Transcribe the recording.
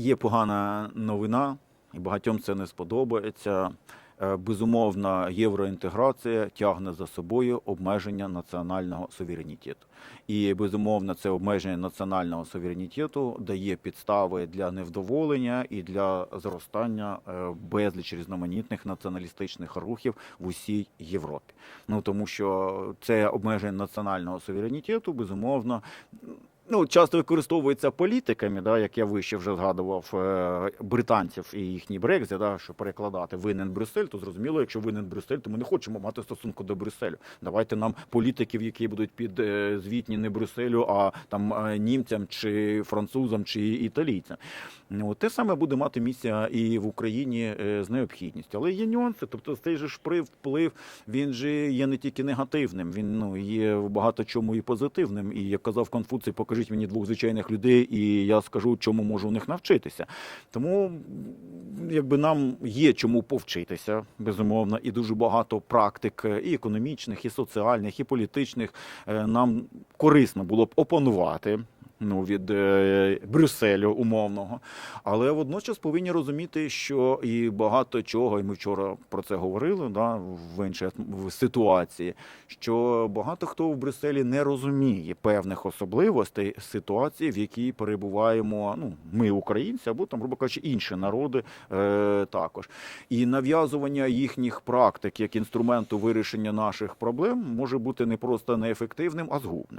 Є погана новина, і багатьом це не сподобається. Е, Безумовно, євроінтеграція тягне за собою обмеження національного суверенітету. І безумовно, це обмеження національного суверенітету дає підстави для невдоволення і для зростання е, безліч різноманітних націоналістичних рухів в усій Європі. Ну тому що це обмеження національного суверенітету, безумовно, ну, часто використовується політиками, да, як я вище вже згадував е, британців і їхній Брекзит, да, що перекладати винен Брюссель, то зрозуміло, якщо винен Брюссель, то ми не хочемо мати стосунку до Брюсселю. Давайте нам політиків, які будуть під е, звітні не Брюсселю, а там е, німцям чи французам чи італійцям. Ну, те саме буде мати місця і в Україні з необхідністю. Але є нюанси. Тобто цей же ж вплив, він же є не тільки негативним, він ну є в багато чому і позитивним. І як казав Конфуцій, покажіть мені двох звичайних людей, і я скажу, чому можу у них навчитися. Тому якби нам є чому повчитися, безумовно, і дуже багато практик і економічних, і соціальних, і політичних е, нам корисно було б опанувати. Ну, від е, Брюсселю умовного, але водночас повинні розуміти, що і багато чого, і ми вчора про це говорили, да, в іншій ситуації, що багато хто в Брюсселі не розуміє певних особливостей ситуації, в якій перебуваємо. Ну, ми, українці, або там, грубо кажучи, інші народи е, також. І нав'язування їхніх практик як інструменту вирішення наших проблем може бути не просто неефективним, а згубним.